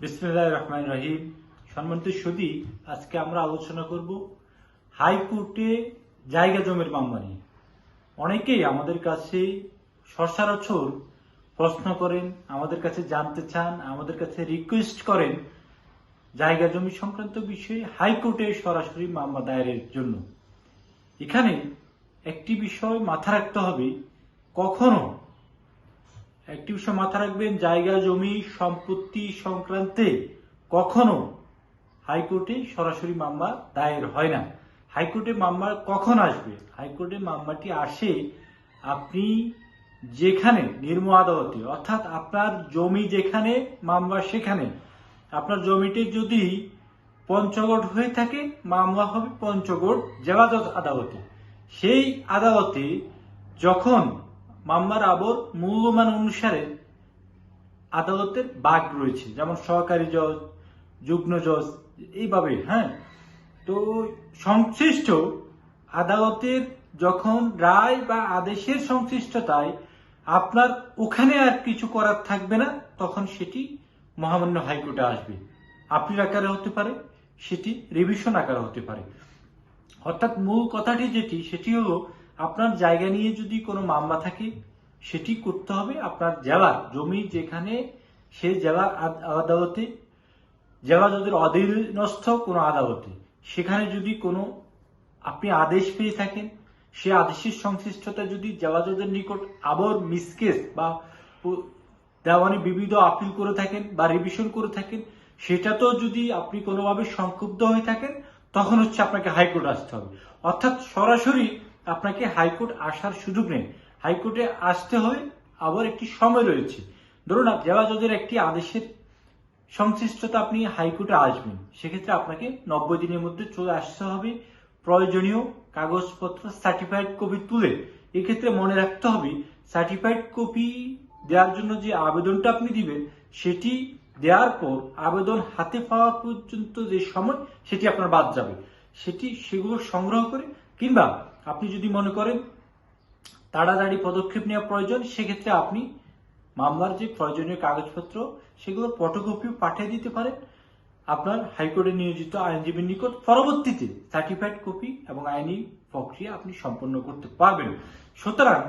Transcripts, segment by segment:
বিসমুল্লাহ রহমান রহিম। সম্মানিত সুদী আজকে আমরা আলোচনা করব হাইকোর্টে জায়গা জমির মামলা নিয়ে। অনেকেই আমাদের কাছে সচরাচর প্রশ্ন করেন, আমাদের কাছে জানতে চান, আমাদের কাছে রিকোয়েস্ট করেন জায়গা জমি সংক্রান্ত বিষয়ে হাইকোর্টে সরাসরি মামলা দায়েরের জন্য। এখানে একটি বিষয় মাথা রাখতে হবে, কখনো একটি বিষয় মাথা রাখবেন, জায়গা, জমি, সম্পত্তি সংক্রান্তে কখনো হাইকোর্টে সরাসরি মামলা দায়ের হয় না। হাইকোর্টে মামলা কখন আসবে? হাইকোর্টে মামলাটি আসে আপনি যেখানে নির্ম আদালতে, অর্থাৎ আপনার জমি যেখানে, মামলা সেখানে। আপনার জমিটি যদি পঞ্চগড় হয়ে থাকে, মামলা হবে পঞ্চগড় জেলাজজ আদালতে। সেই আদালতে যখন মামলার আবর মূল্যমান অনুসারে আদালতের বাঘ রয়েছে। যেমন সহকারী জজ, যুগ্ম জজ এইভাবে হ্যাঁ? তো সংশ্লিষ্ট আদালতের যখন রায় বা আদেশের সংশ্লিষ্টতায় আপনার ওখানে আর কিছু করার থাকবে না, তখন সেটি মহামান্য হাইকোর্টে আসবে। আপিল আকারে হতে পারে, সেটি রিভিশন আকারে হতে পারে। অর্থাৎ মূল কথাটি যেটি, সেটি হলো আপনার জায়গা নিয়ে যদি কোনো মামলা থাকে, সেটি করতে হবে আপনার জেলা জমি যেখানে সে জেলা আদ- আদালতে, জেলা জজের অধীনস্থ কোনো আদালতে, সেখানে যদি কোনো, আপনি আদেশ পেয়ে থাকেন, সে আদেশের সংশ্লিষ্টতা যদি জেলা জজের নিকট আবার মিসকেস বা দেওয়ানি বিবিধ আপিল করে থাকেন বা রিভিশন করে থাকেন, সেটাতেও যদি আপনি কোনোভাবে সংক্ষুব্ধ হয়ে থাকেন, তখন হচ্ছে আপনাকে হাইকোর্ট আসতে হবে। অর্থাৎ সরাসরি আপনাকে হাইকোর্ট আসার সুযোগ নেই। হাইকোর্টে আসতে হবে আবার একটি সময় রয়েছে। ধরুন জেলা জজের একটি আদেশের সংশ্লিষ্টতা আপনি হাইকোর্টে আসবেন। সেক্ষেত্রে আপনাকে নব্বই দিনের মধ্যে চলে আসতে হবে। প্রয়োজনীয় কাগজপত্র সার্টিফাইড কপি তুলে এক্ষেত্রে মনে রাখতে হবে সার্টিফাইড কপি দেওয়ার জন্য যে আবেদনটা আপনি দিবেন, সেটি দেওয়ার পর আবেদন হাতে পাওয়া পর্যন্ত যে সময়, সেটি আপনার বাদ যাবে। সেটি সেগুলো সংগ্রহ করে কিংবা আপনি যদি মনে করেন তাড়াতাড়ি পদক্ষেপ নেওয়া প্রয়োজন, সেক্ষেত্রে আপনি মামলার যে প্রয়োজনীয় কাগজপত্র, সেগুলো ফটোকপিও পাঠিয়ে দিতে পারেন। আপনার হাইকোর্টে নিয়োজিত আইনজীবীর নিকট পরবর্তীতে সার্টিফাইড কপি এবং আইনি প্রক্রিয়া আপনি সম্পন্ন করতে পারবেন। সুতরাং,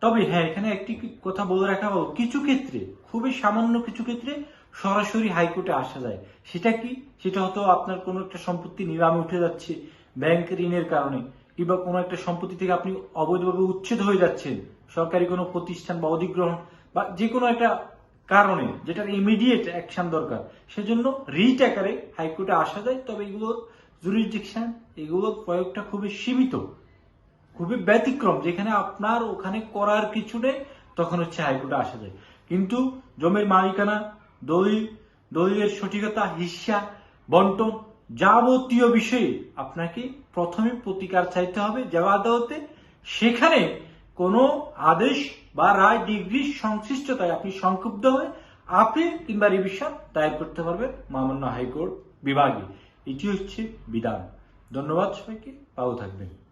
তবে হ্যাঁ এখানে একটি কথা বলে রাখা হোক কিছু ক্ষেত্রে, খুবই সামান্য কিছু ক্ষেত্রে সরাসরি হাইকোর্টে আসা যায়। সেটা কি? সেটা হয়তো আপনার কোনো একটা সম্পত্তি নিলামে উঠে যাচ্ছে, ব্যাংক ঋণের কারণে। কিংবা কোনো একটা সম্পত্তি থেকে আপনি অবৈধভাবে উচ্ছেদ হয়ে যাচ্ছেন, সরকারি কোনো প্রতিষ্ঠান বা অধিগ্রহণ বা যে কোনো একটা কারণে যেটার ইমিডিয়েট অ্যাকশন দরকার, সেজন্য রিট আকারে হাইকোর্টে আসা যায়। তবে এগুলোর জুরিসডিকশন এগুলোর প্রয়োগটা খুবই সীমিত, খুবই ব্যতিক্রম। যেখানে আপনার ওখানে করার কিছু নেই, তখন হচ্ছে হাইকোর্টে আসা যায়। কিন্তু জমির মালিকানা, দলিল, দলিলের সঠিকতা, হিস্যা, বন্টন যাবতীয় বিষয়ে আপনাকে প্রথমে প্রতিকার চাইতে হবে জেলা আদালতে সেখানে কোনো আদেশ বা রায় ডিগ্রির সংশ্লিষ্টতায় আপনি সংক্ষুব্ধ হয়ে আপিল কিংবা রিভিশন দায়ের করতে পারবেন মামান্য হাইকোর্ট বিভাগে। এটি হচ্ছে বিধান। ধন্যবাদ সবাইকে। ভালো থাকবেন।